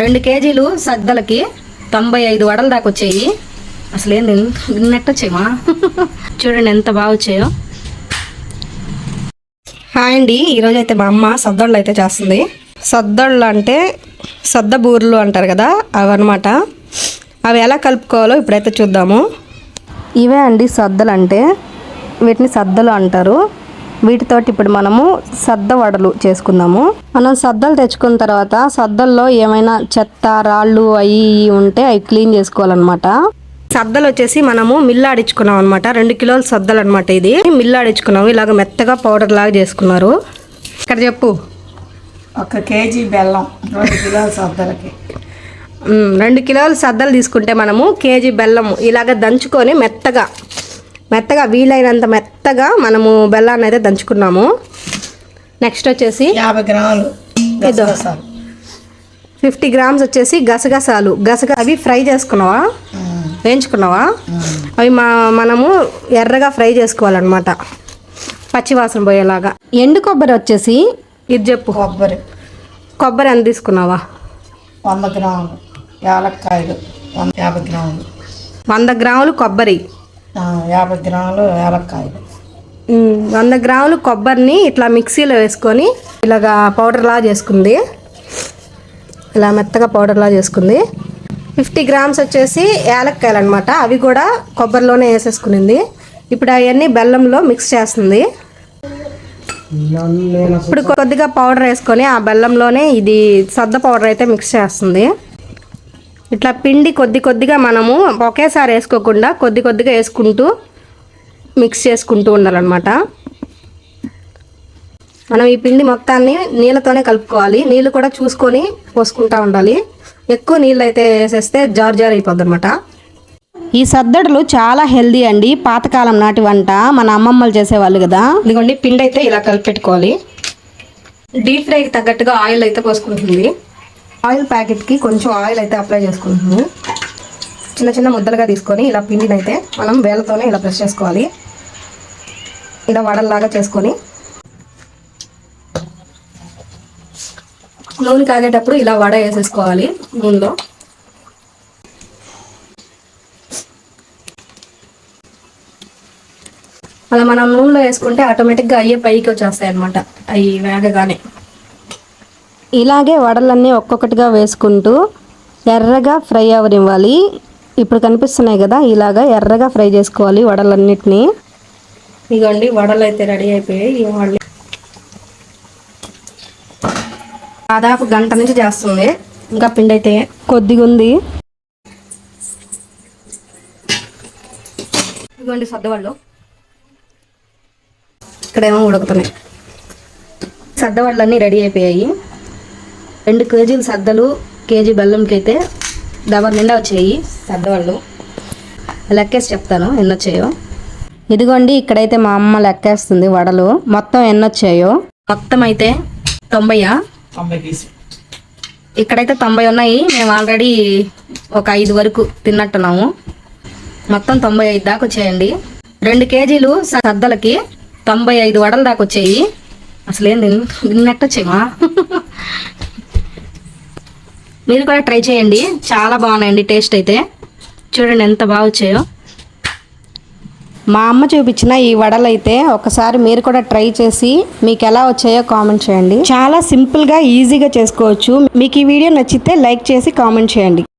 రెండు కేజీలు సద్దలకి తొంభై ఐదు వడల దాకా వచ్చాయి. అసలు ఏంది నిన్నట్టు వచ్చాయమా చూడండి ఎంత బాగా వచ్చాయో. హాయ్ అండి. ఈరోజు అయితే మా అమ్మ సద్దళ్ళు అయితే చేస్తుంది. సద్దళ్ళు అంటే సద్ద బూరెలు అంటారు కదా అవి అవి ఎలా కలుపుకోవాలో ఇప్పుడైతే చూద్దాము. ఇవే అండి సద్దలు అంటే వీటిని సద్దలు అంటారు. వీటితోటి ఇప్పుడు మనము సద్ద వడలు చేసుకుందాము. మనం సద్దలు తెచ్చుకున్న తర్వాత సద్దల్లో ఏమైనా చెత్త రాళ్ళు అవి ఉంటే అవి క్లీన్ చేసుకోవాలన్నమాట. సద్దలు వచ్చేసి మనము మిల్లు ఆడించుకున్నాం అనమాట రెండు కిలోల సద్దలు అనమాట ఇది. మిల్లు ఆడించుకున్నాము ఇలాగ మెత్తగా పౌడర్ లాగా చేసుకున్నారు. ఇక్కడ చెప్పు. ఒక కేజీ బెల్లం రెండు కిలోల సద్దలకి. రెండు కిలోల సద్దలు తీసుకుంటే మనము కేజీ బెల్లం ఇలాగ దంచుకొని మెత్తగా మెత్తగా వీలైనంత మెత్తగా మనము బెల్లాన్ని అయితే దంచుకున్నాము. నెక్స్ట్ వచ్చేసి యాభై గ్రాములు గసగసాలు. ఫిఫ్టీ గ్రామ్స్ వచ్చేసి గసగసాలు. గసగ అవి ఫ్రై చేసుకున్నావా? వేయించుకున్నావా? అవి మా మనము ఎర్రగా ఫ్రై చేసుకోవాలన్నమాట. పచ్చివాసన పోయేలాగా. ఎండు కొబ్బరి వచ్చేసి ఇది చెప్పు. కొబ్బరి. కొబ్బరి ఎంత తీసుకున్నావా? వంద గ్రాములు. యాలక్కాయలు. యాభై గ్రాములు. వంద గ్రాములు కొబ్బరి. యాభై గ్రాములు యాలక్కాయలు. వంద గ్రాములు కొబ్బరిని ఇట్లా మిక్సీలో వేసుకొని ఇలాగా పౌడర్లా చేసుకుంది. ఇలా మెత్తగా పౌడర్లా చేసుకుంది. ఫిఫ్టీ గ్రామ్స్ వచ్చేసి యాలక్కాయలు అనమాట అవి కూడా కొబ్బరిలోనే వేసేసుకునింది. ఇప్పుడు అవన్నీ బెల్లంలో మిక్స్ చేస్తుంది. ఇప్పుడు కొద్దిగా పౌడర్ వేసుకొని ఆ బెల్లంలోనే ఇది సద్ద పౌడర్ అయితే మిక్స్ చేస్తుంది. ఇట్లా పిండి కొద్ది కొద్దిగా మనము ఒకేసారి వేసుకోకుండా కొద్ది కొద్దిగా వేసుకుంటూ మిక్స్ చేసుకుంటూ ఉండాలన్నమాట. మనం ఈ పిండి మొత్తాన్ని నీళ్ళతోనే కలుపుకోవాలి. నీళ్ళు కూడా చూసుకొని పోసుకుంటూ ఉండాలి. ఎక్కువ నీళ్ళు అయితే వేసేస్తే జార్ జార్ అయిపోద్ది అనమాట ఈ సద్దడులు చాలా హెల్దీ అండి. పాతకాలం నాటి వంట. మన అమ్మమ్మలు చేసేవాళ్ళు కదా. ఇదిగోండి పిండి అయితే ఇలా కలిపెట్టుకోవాలి. డీప్ ఫ్రైకి తగ్గట్టుగా ఆయిల్ అయితే పోసుకుంటుంది. ఆయిల్ ప్యాకెట్కి కొంచెం ఆయిల్ అయితే అప్లై చేసుకుంటున్నాము చిన్న చిన్న ముద్దలుగా తీసుకొని ఇలా పిండిని అయితే మనం వేలతోనే ఇలా ప్రెస్ చేసుకోవాలి. ఇలా వడల్లాగా చేసుకొని నూనె కాగేటప్పుడు ఇలా వడ వేసేసుకోవాలి నూనెలో. అలా మనం నూనెలో వేసుకుంటే ఆటోమేటిక్గా అయ్యే పైకి వచ్చేస్తాయి అనమాట అవి వేగగానే. ఇలాగే వడలన్నీ ఒక్కొక్కటిగా వేసుకుంటూ ఎర్రగా ఫ్రై అవనివ్వాలి. ఇప్పుడు కనిపిస్తున్నాయి కదా ఇలాగా ఎర్రగా ఫ్రై చేసుకోవాలి వడలన్నిటినీ. ఇగోండి వడలు అయితే రెడీ అయిపోయాయి. ఈ వడలు దాదాపు గంట నుంచి చేస్తుంది. ఇంకా పిండి అయితే కొద్దిగా ఉంది ఇదిగోండి సద్దవాళ్ళు. ఇక్కడేమో ఉడుకుతున్నాయి. సద్దవాళ్ళన్నీ రెడీ అయిపోయాయి. రెండు కేజీలు సద్దలు కేజీ బెల్లంకి అయితే డబల్ నిండా వచ్చాయి. సద్దవాళ్ళు లెక్కేసి చెప్తాను ఎన్ని వచ్చాయో ఇదిగోండి ఇక్కడైతే మా అమ్మ లెక్కేస్తుంది వడలు. మొత్తం ఎన్ని వచ్చాయో మొత్తం అయితే తొంభయా ఇక్కడైతే తొంభై ఉన్నాయి. మేము ఆల్రెడీ ఒక ఐదు వరకు తిన్నట్టున్నాము. మొత్తం తొంభై ఐదు దాకా వచ్చాయండి. రెండు కేజీలు సద్దలకి తొంభై ఐదు వడల దాకా వచ్చాయి. అసలు ఏంది నిన్నట్టు వచ్చాయమా మీరు కూడా ట్రై చేయండి. చాలా బాగున్నాయండి టేస్ట్ అయితే. చూడండి ఎంత బాగా వచ్చాయో. మా అమ్మ చూపించిన ఈ వడలు అయితే ఒకసారి మీరు కూడా ట్రై చేసి మీకు ఎలా వచ్చాయో కామెంట్ చేయండి. చాలా సింపుల్గా ఈజీగా చేసుకోవచ్చు. మీకు ఈ వీడియో నచ్చితే లైక్ చేసి కామెంట్ చేయండి.